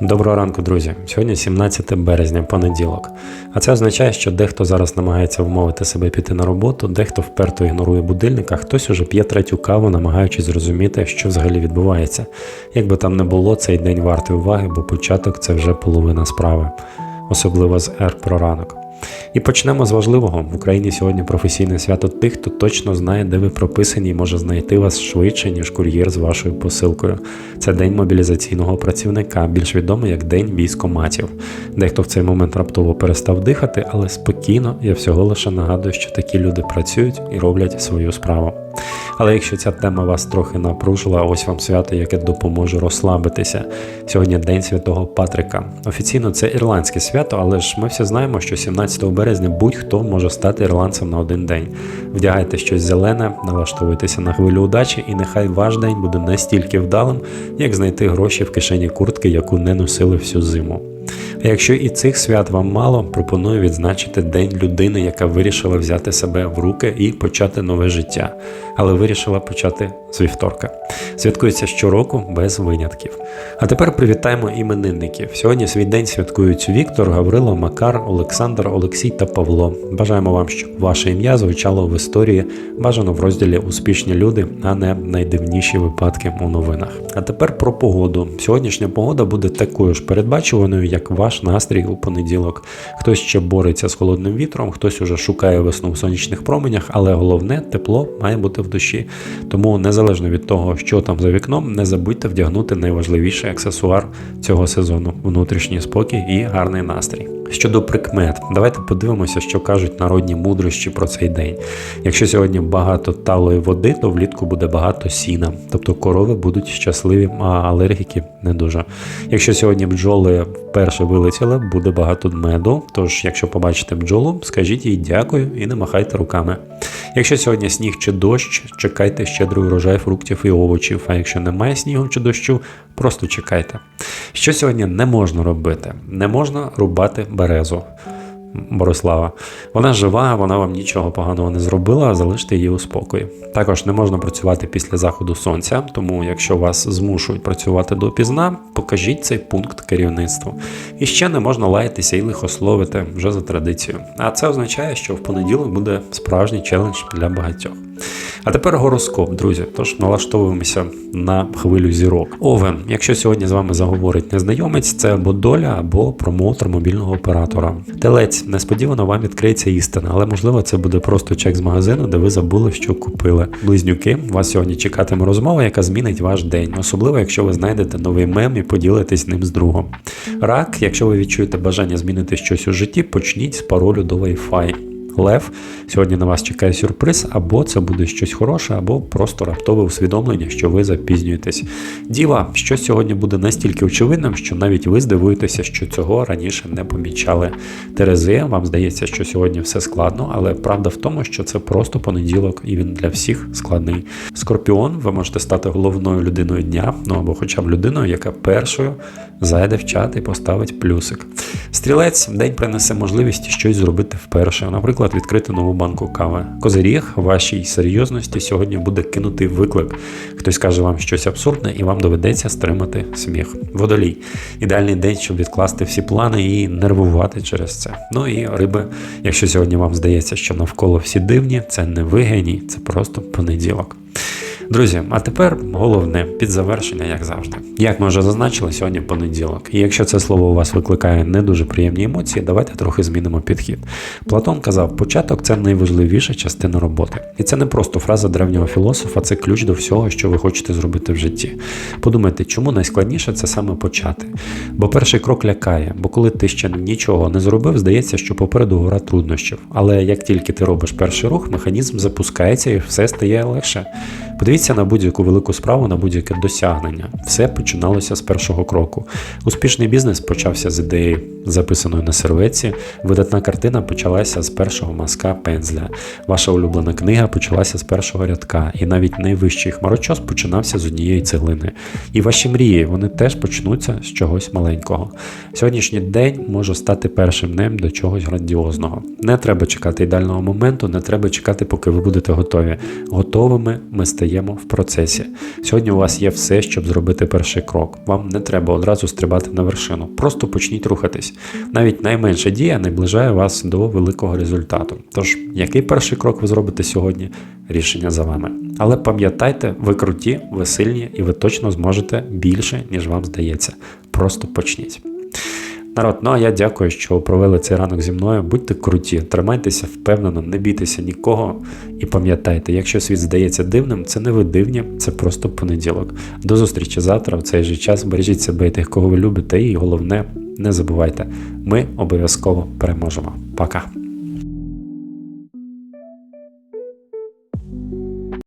Доброго ранку, друзі. Сьогодні 17 березня, понеділок. А це означає, що дехто зараз намагається вмовити себе піти на роботу, дехто вперто ігнорує будильник, а хтось уже п'є третю каву, намагаючись зрозуміти, що взагалі відбувається. Як би там не було, цей день вартий уваги, бо початок це вже половина справи, особливо з ер про ранок. І почнемо з важливого. В Україні сьогодні професійне свято тих, хто точно знає, де ви прописані і може знайти вас швидше, ніж кур'єр з вашою посилкою. Це день мобілізаційного працівника, більш відомий як День військоматів. Дехто в цей момент раптово перестав дихати, але спокійно я всього лише нагадую, що такі люди працюють і роблять свою справу. Але якщо ця тема вас трохи напружила, ось вам свято, яке допоможе розслабитися. Сьогодні День Святого Патрика. Офіційно це ірландське свято, але ж ми всі знаємо, що 17 березня будь-хто може стати ірландцем на один день. Вдягайте щось зелене, налаштовуйтеся на хвилю удачі, і нехай ваш день буде настільки вдалим, як знайти гроші в кишені куртки, яку не носили всю зиму. Якщо і цих свят вам мало, пропоную відзначити День людини, яка вирішила взяти себе в руки і почати нове життя, але вирішила почати з вівторка. Святкується щороку без винятків. А тепер привітаємо іменинників. Сьогодні свій день святкують Віктор, Гаврило, Макар, Олександр, Олексій та Павло. Бажаємо вам, щоб ваше ім'я звучало в історії, бажано в розділі Успішні люди, а не найдивніші випадки у новинах. А тепер про погоду. Сьогоднішня погода буде такою ж передбачуваною, як ваш настрій у понеділок. Хтось ще бореться з холодним вітром, хтось уже шукає весну в сонячних променях, але головне тепло має бути в душі. Тому незалежно від того, що там за вікном, не забудьте вдягнути найважливіший аксесуар цього сезону внутрішній спокій і гарний настрій. Щодо прикмет, давайте подивимося, що кажуть народні мудрощі про цей день. Якщо сьогодні багато талої води, то влітку буде багато сіна, тобто корови будуть щасливі, а алергіки не дуже. Якщо сьогодні бджоли вперше вилетіли, буде багато меду. Тож, якщо побачите бджолу, скажіть їй дякую і не махайте руками. Якщо сьогодні сніг чи дощ, чекайте щедрий урожай фруктів і овочів. А якщо немає снігу чи дощу, просто чекайте. Що сьогодні не можна робити? Не можна рубати березу. Борислава. Вона жива, вона вам нічого поганого не зробила, залиште її у спокої. Також не можна працювати після заходу сонця, тому якщо вас змушують працювати допізна, покажіть цей пункт керівництву. І ще не можна лаятися і лихословити вже за традицією. А це означає, що в понеділок буде справжній челендж для багатьох. А тепер гороскоп, друзі. Тож налаштовуємося на хвилю зірок. Овен, якщо сьогодні з вами заговорить незнайомець, це або доля, або промоутер мобільного оператора. Телець, несподівано вам відкриється істина, але можливо це буде просто чек з магазину, де ви забули, що купили. Близнюки, вас сьогодні чекатиме розмова, яка змінить ваш день, особливо якщо ви знайдете новий мем і поділитесь ним з другом. Рак, якщо ви відчуєте бажання змінити щось у житті, почніть з паролю до Wi-Fi. Лев, сьогодні на вас чекає сюрприз, або це буде щось хороше, або просто раптове усвідомлення, що ви запізнюєтесь. Діва, що сьогодні буде настільки очевидним, що навіть ви здивуєтеся, що цього раніше не помічали. Терези, вам здається, що сьогодні все складно, але правда в тому, що це просто понеділок, і він для всіх складний. Скорпіон, ви можете стати головною людиною дня, ну або хоча б людиною, яка першою зайде в чат і поставить плюсик. Стрілець день принесе можливість щось зробити вперше, наприклад, відкрити нову банку кави. Козиріг, вашій серйозності сьогодні буде кинути виклик. Хтось каже вам щось абсурдне, і вам доведеться стримати сміх. Водолій. Ідеальний день, щоб відкласти всі плани і нервувати через це. Ну і риби, якщо сьогодні вам здається, що навколо всі дивні, це не вигені, це просто понеділок. Друзі, а тепер головне під завершення, як завжди. Як ми вже зазначили, сьогодні понеділок. І якщо це слово у вас викликає не дуже приємні емоції, давайте трохи змінимо підхід. Платон казав, початок це найважливіша частина роботи. І це не просто фраза древнього філософа, це ключ до всього, що ви хочете зробити в житті. Подумайте, чому найскладніше це саме почати. Бо перший крок лякає, бо коли ти ще нічого не зробив, здається, що попереду гора труднощів. Але як тільки ти робиш перший рух, механізм запускається і все стає легше. Подивіться на будь-яку велику справу, на будь-яке досягнення. Все починалося з першого кроку. Успішний бізнес почався з ідеї, записаної на серветці. Видатна картина почалася з першого мазка пензля. Ваша улюблена книга почалася з першого рядка, і навіть найвищий хмарочос починався з однієї цеглини. І ваші мрії вони теж почнуться з чогось маленького. Сьогоднішній день може стати першим днем до чогось грандіозного. Не треба чекати ідеального моменту, не треба чекати, поки ви будете готові. Готовими ми стаємо працюємо в процесі. Сьогодні у вас є все, щоб зробити перший крок. Вам не треба одразу стрибати на вершину. Просто почніть рухатись. Навіть найменша дія наближає вас до великого результату. Тож, який перший крок ви зробите сьогодні? Рішення за вами. Але пам'ятайте, ви круті, ви сильні і ви точно зможете більше, ніж вам здається. Просто почніть. Народ, ну а я дякую, що провели цей ранок зі мною. Будьте круті, тримайтеся впевнено, не бійтеся нікого. І пам'ятайте, якщо світ здається дивним, це не ви дивні, це просто понеділок. До зустрічі завтра, в цей же час. Бережіть себе і тих, кого ви любите, і головне, не забувайте, ми обов'язково переможемо. Пока!